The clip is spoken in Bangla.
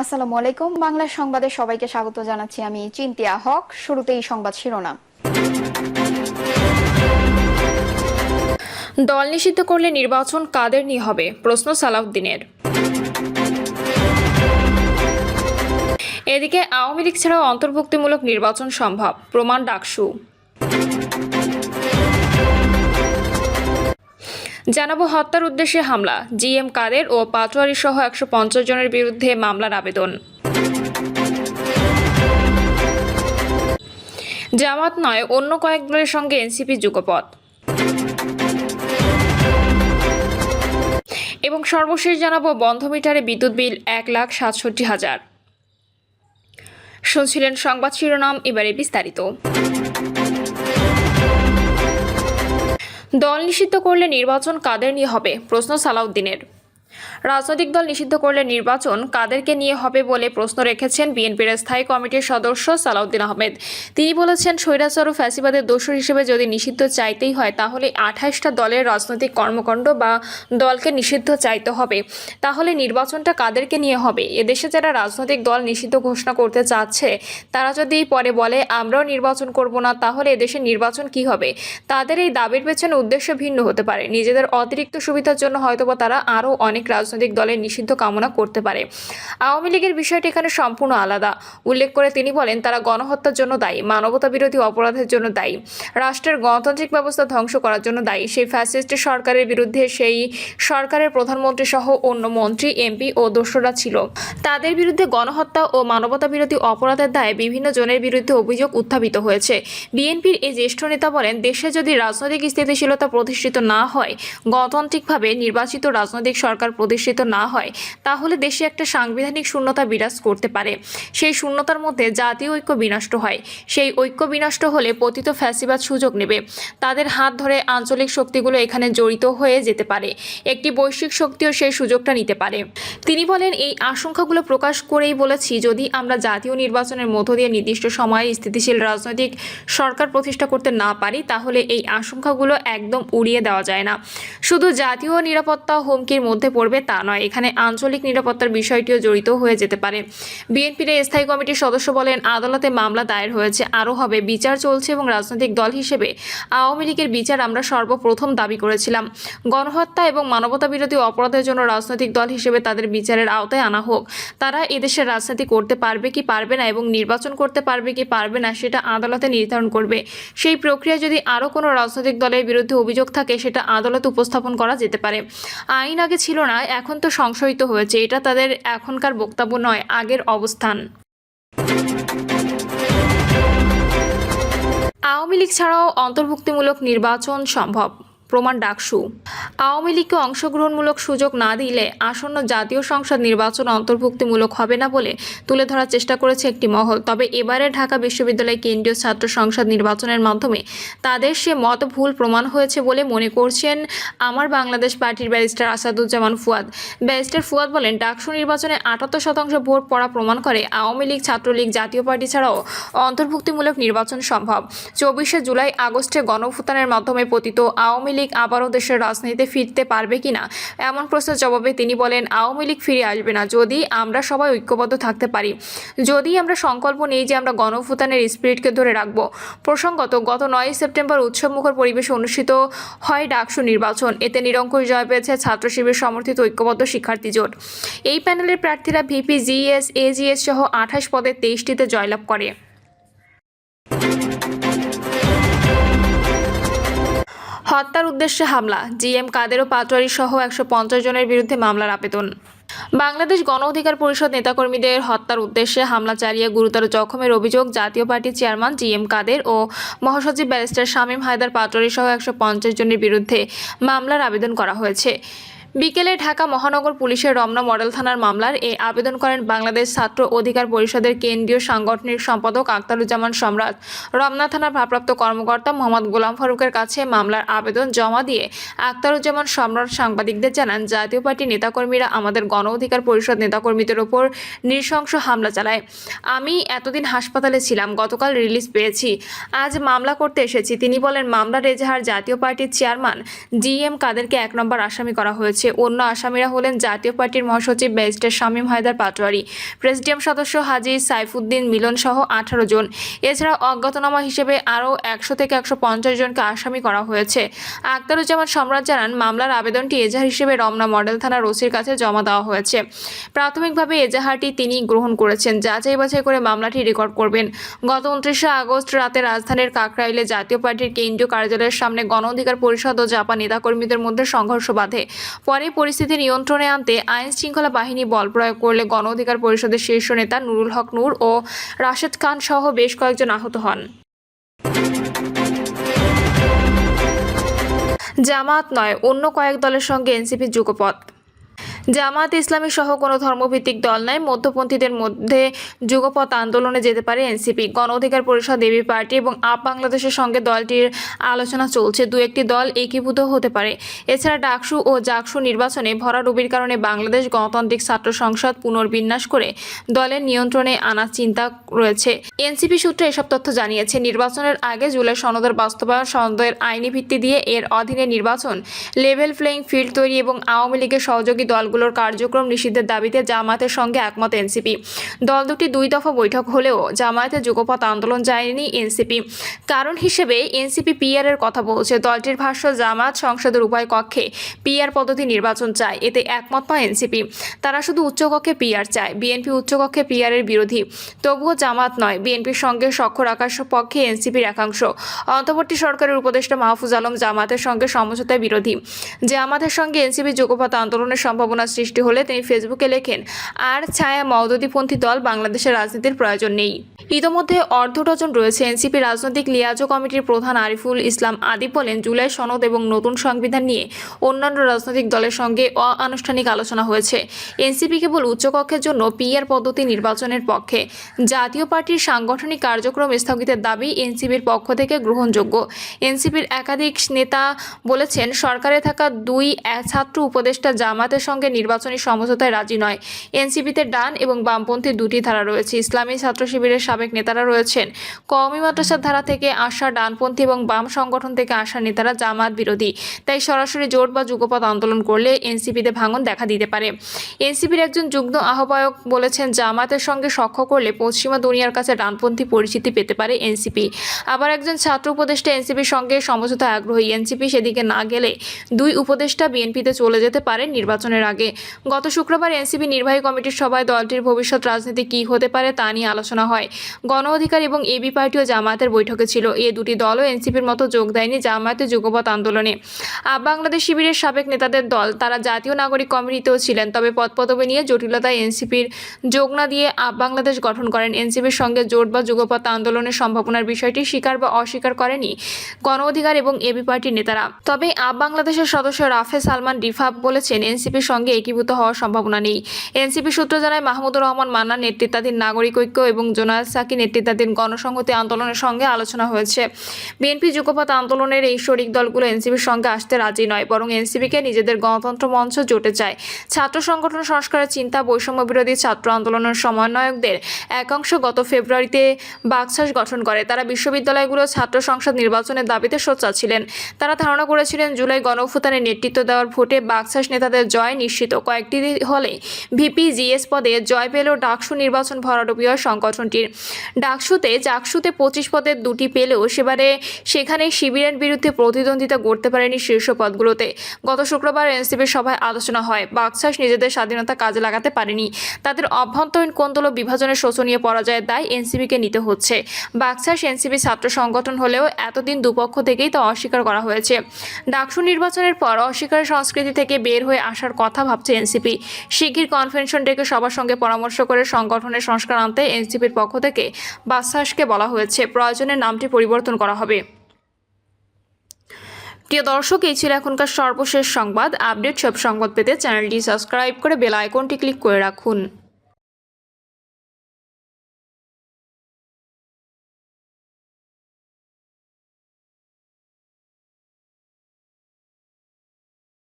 আসসালামু আলাইকুম। বাংলা সংবাদে সবাইকে স্বাগত জানাচ্ছি আমি চিন্তিয়া হক। শুরুতেই সংবাদ শিরোনাম। দল নিষিদ্ধ করলে নির্বাচন কাদের নিয়ে হবে? প্রশ্ন সালাউদ্দিনের। এদিকে আওয়ামী লীগ ছাড়াও অন্তর্ভুক্তিমূলক নির্বাচন সম্ভব। প্রমাণ ডাকসু। জানাব হত্যার উদ্দেশ্যে হামলা। জিএম কাদের ও পাটোয়ারি সহ একশো পঞ্চাশ জনের বিরুদ্ধে মামলার আবেদন। জামাত নয়, অন্য কয়েক দলের সঙ্গে এনসিপি যুগপথ। এবং সর্বশেষ জানাব বন্ধ মিটারে বিদ্যুৎ বিল এক লাখ সাতষট্টি হাজার। শুনছিলেন সংবাদ শিরোনাম, এবারে বিস্তারিত। দল নিষিদ্ধ করলে নির্বাচন কাদের নিয়ে হবে? প্রশ্ন সালাউদ্দিনের। রাজনৈতিক দল নিষিদ্ধ করলে নির্বাচন কাদেরকে নিয়ে হবে বলে প্রশ্ন রেখেছেন বিএনপির স্থায়ী কমিটির সদস্য সালাউদ্দিন আহমেদ। তিনি বলেছেন, স্বৈরাচার ও ফ্যাসিবাদের দোষর হিসেবে যদি নিষিদ্ধ চাইতেই হয়, তাহলে আঠাশটা দলের রাজনৈতিক কর্মকাণ্ড বা দলকে নিষিদ্ধ চাইতে হবে। তাহলে নির্বাচনটা কাদেরকে নিয়ে হবে? এদেশে যারা রাজনৈতিক দল নিষিদ্ধ ঘোষণা করতে চাচ্ছে, তারা যদি পরে বলে, আমরাও নির্বাচন করব না, তাহলে এদেশে নির্বাচন কি হবে? তাদের এই দাবির পেছনে উদ্দেশ্য ভিন্ন হতে পারে। নিজেদের অতিরিক্ত সুবিধার জন্য হয়তোবা তারা আরও অনেক রাজনৈতিক দলের নিষিদ্ধ কামনা করতে পারে। আওয়ামী লীগের বিষয়টি এখানে সম্পূর্ণ আলাদা। উল্লেখ করে তিনি বলেন, তারা গণহত্যার জন্য দায়ী মানবতা বিরোধী অপরাধের জন্য দায়ী, রাষ্ট্রের গণতান্ত্রিক ব্যবস্থা ধ্বংস করার জন্য দায়ী, সেই ফ্যাসিস্ট সরকারের বিরুদ্ধে সেই সরকারের প্রধানমন্ত্রী সহ অন্য মন্ত্রী, এমপি ও দোসররা ছিল। তাদের বিরুদ্ধে গণহত্যা ও মানবতা বিরোধী অপরাধের দায়ে বিভিন্ন জনের বিরুদ্ধে অভিযোগ উত্থাপিত হয়েছে। বিএনপির এই জ্যেষ্ঠ নেতা বলেন, দেশে যদি রাজনৈতিক স্থিতিশীলতা প্রতিষ্ঠিত না হয়, গণতান্ত্রিকভাবে নির্বাচিত রাজনৈতিক সরকার প্রতিষ্ঠিত না হয়, তাহলে দেশে একটা সাংবিধানিক শূন্যতা বিরাজ করতে পারে। সেই শূন্যতার মধ্যে জাতীয় ঐক্য বিনষ্ট হয়। সেই ঐক্য বিনষ্ট হলে পতিত ফ্যাসিবাদ সুযোগ নেবে। তাদের হাত ধরে আঞ্চলিক শক্তিগুলো এখানে জড়িত হয়ে যেতে পারে। একটি বৈশ্বিক শক্তিও সেই সুযোগটা নিতে পারে। তিনি বলেন, এই আশঙ্কাগুলো প্রকাশ করেই বলেছি, যদি আমরা জাতীয় নির্বাচনের মধ্য দিয়ে নির্দিষ্ট সময়ে স্থিতিশীল রাজনৈতিক সরকার প্রতিষ্ঠা করতে না পারি, তাহলে এই আশঙ্কাগুলো একদম উড়িয়ে দেওয়া যায় না। শুধু জাতীয় নিরাপত্তা হুমকির মধ্যে পড়বে তা নয়। এখানে আঞ্চলিক নিরাপত্তার বিষয়টিও জড়িত হয়ে যেতে পারে। বিএনপির স্থায়ী কমিটির সদস্য বলেন, আদালতে মামলা দায়ের হয়েছে, আরও হবে বিচার চলছে এবং রাজনৈতিক দল হিসেবে আওয়ামী লীগের বিচার আমরা সর্বপ্রথম দাবি করেছিলাম। গণহত্যা এবং মানবতা বিরোধী অপরাধের জন্য রাজনৈতিক দল হিসেবে তাদের বিচারের আওতায় আনা হোক। তারা এদেশের রাজনীতি করতে পারবে কি পারবে না এবং নির্বাচন করতে পারবে কি পারবে না সেটা আদালতে নির্ধারণ করবে। সেই প্রক্রিয়া যদি আরও কোনো রাজনৈতিক দলের বিরুদ্ধে অভিযোগ থাকে, সেটা আদালতে উপস্থাপন করা যেতে পারে। আইন আগে ছিল না এখন তো সংশয়িত হয়েছে, এটা তাদের এখনকার বক্তব্য নয়, আগের অবস্থান। আওয়ামী লীগ ছাড়াও অন্তর্ভুক্তিমূলক নির্বাচন সম্ভব। প্রমাণ ডাকসু। আওয়ামী লীগকে অংশগ্রহণমূলক সুযোগ না দিলে আসন্ন জাতীয় সংসদ নির্বাচন অন্তর্ভুক্তিমূলক হবে না বলে তুলে ধরার চেষ্টা করেছে একটি মহল। তবে এবারে ঢাকা বিশ্ববিদ্যালয় কেন্দ্রীয় ছাত্র সংসদ নির্বাচনের মাধ্যমে তাদের সে মত ভুল প্রমাণ হয়েছে বলে মনে করছেন আমার বাংলাদেশ পার্টির ব্যারিস্টার আসাদুজ্জামান ফুয়াদ। ব্যারিস্টার ফুয়াদ বলেন, ডাকসু নির্বাচনে আটাত্তর শতাংশ ভোট পড়া প্রমাণ করে আওয়ামী লীগ, ছাত্রলীগ, জাতীয় পার্টি ছাড়াও অন্তর্ভুক্তিমূলক নির্বাচন সম্ভব। চব্বিশে জুলাই আগস্টে গণভুতানের মাধ্যমে পতিত আওয়ামী লীগ আবারও দেশের রাজনীতিতে ফিরতে পারবে কিনা? এমন প্রশ্নের জবাবে তিনি বলেন, আওয়ামী লীগ ফিরে আসবে না, যদি আমরা সবাই ঐক্যবদ্ধ থাকতে পারি। যদি আমরা সংকল্প নেই যে আমরা গণভুতানের স্পিরিটকে ধরে রাখব। প্রসঙ্গত, গত নয় সেপ্টেম্বর উৎসবমুখর পরিবেশে অনুষ্ঠিত হয় ডাকসু নির্বাচন। এতে নিরঙ্কুশ জয় পেয়েছে ছাত্র শিবির সমর্থিত ঐক্যবদ্ধ শিক্ষার্থী জোট। এই প্যানেলের প্রার্থীরা ভিপি, জিএস, এজিএস সহ আঠাশ পদে তেইশটিতে জয়লাভ করে। হত্যার উদ্দেশ্যে হামলা। জি এম কাদের ও পাটোয়ারি সহ একশো পঞ্চাশ জনের বিরুদ্ধে মামলার আবেদন। বাংলাদেশ গণ অধিকার পরিষদ নেতাকর্মীদের হত্যার উদ্দেশ্যে হামলা চালিয়ে গুরুতর জখমের অভিযোগ জাতীয় পার্টির চেয়ারম্যান জি এম কাদের ও মহাসচিব ব্যারিস্টার শামীম হায়দার পাটোয়ারি সহ একশো পঞ্চাশ জনের বিরুদ্ধে মামলার আবেদন করা হয়েছে। বিকেলে ঢাকা মহানগর পুলিশের রমনা মডেল থানার মামলার এ আবেদন করেন বাংলাদেশ ছাত্র অধিকার পরিষদের কেন্দ্রীয় সাংগঠনিক সম্পাদক আক্তারুজ্জামান সম্রাট। রমনা থানার ভারপ্রাপ্ত কর্মকর্তা মোহাম্মদ গোলাম ফারুকের কাছে মামলার আবেদন জমা দিয়ে আক্তারুজ্জামান সম্রাট সাংবাদিকদের জানান, জাতীয় পার্টির নেতাকর্মীরা আমাদের গণ অধিকার পরিষদ নেতাকর্মীদের ওপর নৃশংস হামলা চালায়। আমি এতদিন হাসপাতালে ছিলাম, গতকাল রিলিজ পেয়েছি। আজ মামলা করতে এসেছি। তিনি বলেন, মামলার এজাহার জাতীয় পার্টির চেয়ারম্যান জি এম কাদেরকে এক নম্বর আসামি করা হয়েছে। অন্য আসামিরা হলেন জাতীয় পার্টির মহাসচিব ব্যারিস্টার শামীম হায়দার পাটোয়ারি। প্রেসিডিয়াম সদস্য হাজি সাইফুদ্দিন মিলন সহ আঠারো জন। এছাড়া অজ্ঞাতনামা হিসেবে আরও একশো থেকে একশো পঞ্চাশ জনকে আসামি করা হয়েছে। আক্তারুজ্জামান সম্রাট জানান, মামলার আবেদনটি এজাহার হিসেবে রমনা মডেল থানার ওসির কাছে জমা দেওয়া হয়েছে। প্রাথমিকভাবে এজাহারটি তিনি গ্রহণ করেছেন। যাচাই বাছাই করে মামলাটি রেকর্ড করবেন। গত উনত্রিশে আগস্ট রাতে রাজধানীর কাকরাইলে জাতীয় পার্টির কেন্দ্রীয় কার্যালয়ের সামনে গণ অধিকার পরিষদ ও জাপান নেতাকর্মীদের মধ্যে সংঘর্ষ বাধে। পরে পরিস্থিতি নিয়ন্ত্রণে আনতে আইন শৃঙ্খলা বাহিনী বল প্রয়োগ করলে গণ অধিকার পরিষদের শীর্ষ নেতা নুরুল হক নূর ও রাশেদ খান সহ বেশ কয়েকজন আহত হন। জামাত নয়, অন্য কয়েক দলের সঙ্গে এনসিপি যুগপথ। জামাত ইসলামী সহ কোনো ধর্মভিত্তিক দল নয় মধ্যপন্থীদের মধ্যে যুগপথ আন্দোলনে যেতে পারে এনসিপি। গণ অধিকার পরিষদ, এবি পার্টি এবং আপ বাংলাদেশের সঙ্গে দলটির আলোচনা চলছে। দু একটি দল একীভূত হতে পারে। এছাড়া ডাকসু ও জাকসু নির্বাচনে ভরাডুবির কারণে বাংলাদেশ গণতান্ত্রিক ছাত্র সংসদ পুনর্বিন্যাস করে দলের নিয়ন্ত্রণে আনার চিন্তা রয়েছে। এনসিপি সূত্রে এসব তথ্য জানিয়েছে, নির্বাচনের আগে জুলাই সনদের বাস্তবায়ন সনদের আইনি ভিত্তি দিয়ে এর অধীনে নির্বাচন, লেভেল প্লেইং ফিল্ড তৈরি এবং আওয়ামী লীগের সহযোগী দলগুলোর কার্যক্রম নিষিদ্ধের দাবিতে জামায়াতের সঙ্গে একমত এনসিপি। দল দুটি দুই দফা বৈঠক হলেও জামায়াতের যুগপথ আন্দোলন যায়নি এনসিপি। কারণ হিসেবে এনসিপি পিআর এর কথা বলছে, দলটির ভাষ্য, জামায়াত সংসদের উভয় কক্ষে পিআর পদ্ধতি নির্বাচন চায়, এতে একমত নয় এনসিপি। তারা শুধু উচ্চকক্ষে পিআর চায়, বিএনপি উচ্চকক্ষে পিআর এর বিরোধী। তবুও জামাত নয়, বিএনপির সঙ্গে সখ্য রাখার পক্ষে এনসিপির একাংশ। অন্তর্বর্তী সরকারের উপদেষ্টা মাহফুজ আলম জামাতের সঙ্গে সমঝোতায় বিরোধী। জামাতের সঙ্গে এনসিপি যুগপথ আন্দোলনের সম্ভাবনা সৃষ্টি হলে তিনি ফেসবুকে লেখেন, আর ছায়া মওদুদিপন্থী দল বাংলাদেশের রাজনীতির প্রয়োজন নেই। ইতোমধ্যে অর্ধ ডজন রয়েছে এনসিপি রাজনৈতিক লিয়াজো কমিটির প্রধান আরিফুল ইসলাম আদিব বলেন, জুলাই সনদ এবং নতুন সংবিধান নিয়ে অন্যান্য রাজনৈতিক দলের সঙ্গে অআনুষ্ঠানিক আলোচনা হয়েছে। এনসিপি কেবল উচ্চকক্ষের জন্য পিআর পদ্ধতি নির্বাচনের পক্ষে। জাতীয় পার্টির সাংগঠনিক কার্যক্রম স্থগিতের দাবি এনসিপির পক্ষ থেকে গ্রহণযোগ্য। এনসিপির একাধিক নেতা বলেছেন, সরকারে থাকা দুই ছাত্র উপদেষ্টা জামাতের সঙ্গে নির্বাচনী সমঝোতায় রাজি নয়। এনসিপিতে ডান এবং বামপন্থী দুটি ধারা রয়েছে। ইসলামী ছাত্র শিবিরের সাবেক নেতারা রয়েছেন। কওমি মাদ্রাসার ধারা থেকে আসা ডানপন্থী এবং বাম সংগঠন থেকে আসা নেতারা জামাত বিরোধী। তাই সরাসরি জোট বা যুগপথ আন্দোলন করলে এনসিপিতে ভাঙন দেখা দিতে পারে। এনসিপির একজন যুগ্ম আহ্বায়ক বলেছেন, জামাতের সঙ্গে সখ্য করলে পশ্চিমা দুনিয়ার কাছে ডানপন্থী পরিচিতি পেতে পারে এনসিপি। আবার একজন ছাত্র উপদেষ্টা এনসিপির সঙ্গে সমঝোতা আগ্রহী। এনসিপি সেদিকে না গেলে দুই উপদেষ্টা বিএনপিতে চলে যেতে পারে নির্বাচনের আগে। গত শুক্রবার এনসিপি নির্বাহী কমিটির সভায় দলটির ভবিষ্যৎ রাজনীতি কী হতে পারে তা নিয়ে আলোচনা হয়। গণ অধিকার এবং এবি পার্টি ও জামায়াতের বৈঠকে ছিল। এ দুটি দলও এনসিপির মতো যোগ দেয়নি জামায়াতের যুগপথ আন্দোলনে। বাংলাদেশ শিবিরের সাবেক নেতাদের দল, তারা জাতীয় নাগরিক কমিটিতেও ছিলেন, তবে পদপদবি নিয়ে জটিলতায় এনসিপির যোগ না দিয়ে আপ বাংলাদেশ গঠন করেন। এনসিপির সঙ্গে জোট বা যুগপথ আন্দোলনের সম্ভাবনার বিষয়টি স্বীকার বা অস্বীকার করেনি গণ অধিকার এবং এবি পার্টির নেতারা। তবে আপ বাংলাদেশের সদস্য রাফে সালমান ডিফাব বলেছেন, এনসিপির সঙ্গে একীভূত হওয়ার সম্ভাবনা নেই। এনসিপি সূত্র জানায়, মাহমুদুর রহমান মান্নার নেতৃত্বাধীন নাগরিক ঐক্য এবং জোনায়েদ সাকি নেতৃত্বাধীন গণসংহতি আন্দোলনের সঙ্গে আলোচনা হয়েছে। বিএনপি যুগপথ আন্দোলনের এই শরিক দলগুলো এনসিপির সঙ্গে আসতে রাজি নয়, বরং এনসিপিকে নিজেদের গণতন্ত্র মঞ্চ জোটে চায়। ছাত্র সংগঠন সংস্কারের চিন্তা বৈষম্য বিরোধী ছাত্র আন্দোলনের সমন্বয়কদের একাংশ গত ফেব্রুয়ারিতে বাকশাস গঠন করে। তারা বিশ্ববিদ্যালয়গুলো ছাত্র সংসদ নির্বাচনের দাবিতে সোচ্চার ছিলেন। তারা ধারণা করেছিলেন, জুলাই গণঅভ্যুত্থানের নেতৃত্ব দেওয়ার ভোটে বাকশাস নেতাদের জয় নিশ্চিত কয়েকটি হলে ভিপি জিএস পদে জয় পেল ডাকসু নির্বাচন ভরাডুবি সংগঠনটির। ডাকসুতে, চাকসুতে পঁচিশ পদের দুটি পেলেও সেবারে সেখানে শিবিরের বিরুদ্ধে প্রতিদ্বন্দ্বিতা করতে পারেনি শীর্ষ পদগুলোতে। গত শুক্রবার এনসিপির সভায় আলোচনা হয় বাকশাস নিজেদের স্বাধীনতা কাজে লাগাতে পারেনি। তাদের অভ্যন্তরীণ কোন্দল বিভাজনের শোচনীয় পরাজয়ের দায় এনসিপিকে নিতে হচ্ছে। বাকশাস এনসিপি ছাত্র সংগঠন হলেও এতদিন দুপক্ষ থেকেই তা অস্বীকার করা হয়েছে। ডাকসু নির্বাচনের পর অস্বীকার সংস্কৃতি থেকে বের হয়ে আসার কথা ভাবছে এনসিপি। শিগগির কনভেনশন ডেকে সবার সঙ্গে পরামর্শ করে সংগঠনের সংস্কার আনতে এনসিপির পক্ষ থেকে বাসাসকে বলা হয়েছে। প্রয়োজনে নামটি পরিবর্তন করা হবে। প্রিয় দর্শক, এই ছিল এখনকার সর্বশেষ সংবাদ। আপডেট সব সংবাদ পেতে চ্যানেলটি সাবস্ক্রাইব করে বেল আইকনটি ক্লিক করে রাখুন।